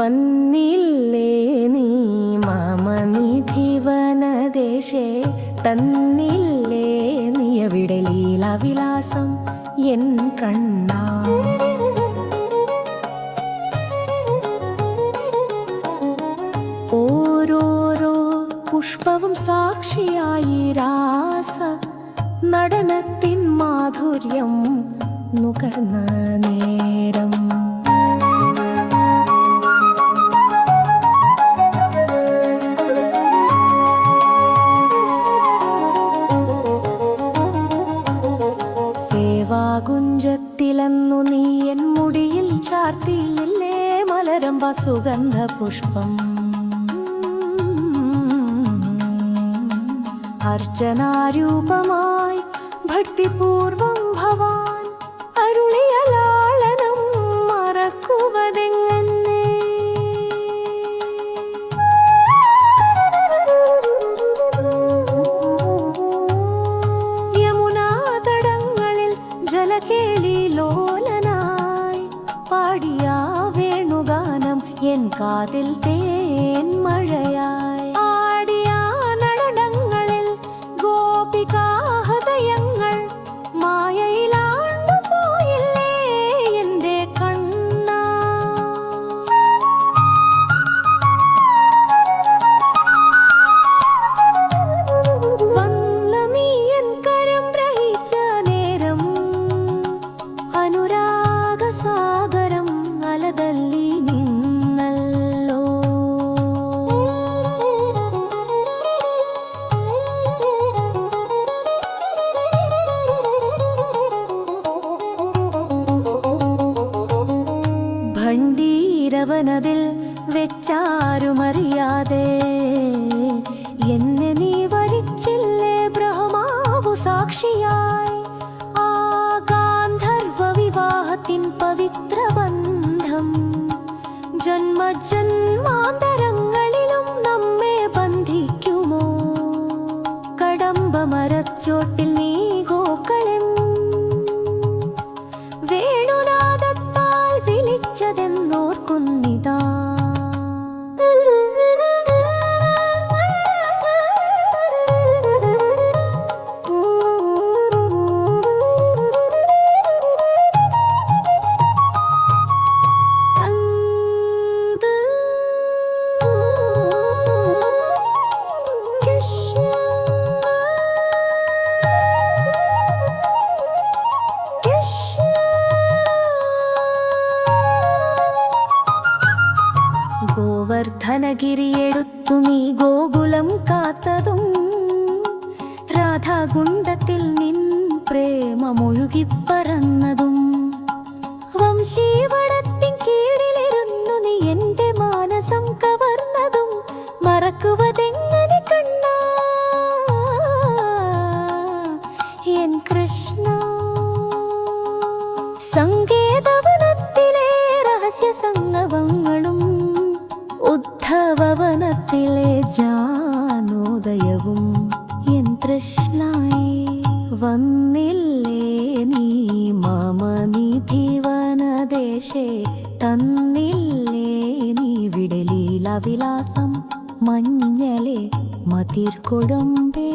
വന്നില്ലേ നീ? മാമനിധി വനദേശേ തന്നില്ലേ നീ? അവിടെ ലീലാവിലാസം എൻ കണ്ണാ? ഓരോരോ പുഷ്പവും സാക്ഷിയായി രാസ നടനത്തിൻ മാധുര്യം നുകർന്ന നേരം. सुगन्धपुष्पम् अर्चनारूपमाय भक्तिपूर्व भवान। എൻ കാതിൽ ഭണ്ഡീരവനതിൽ വെച്ചാരുമറിയാതെ. എന്നെ നീ വരിച്ചില്ലേ ബ്രഹ്മാവു സാക്ഷിയായി. ആ ഗാന്ധർവ വിവാഹത്തിൻ പവിത്ര ബന്ധം ജന്മജന്മാന്തരങ്ങളിലും വിളിച്ചതെന്നോർക്കുന്നിതാ ഗോവർദ്ധനഗിരിയെടുത്തു നീ ഗോകുലം കാത്തതും രാധാകുണ്ടത്തിൽ നിൻ പ്രേമമൊഴുകിപ്പറന്നതും. വംശീവടത്തിൻ വനദേശേ തന്നില്ലേ നീ വിടലീല വിലാസം മഞ്ഞളെ മതിർ കൊടമ്പേ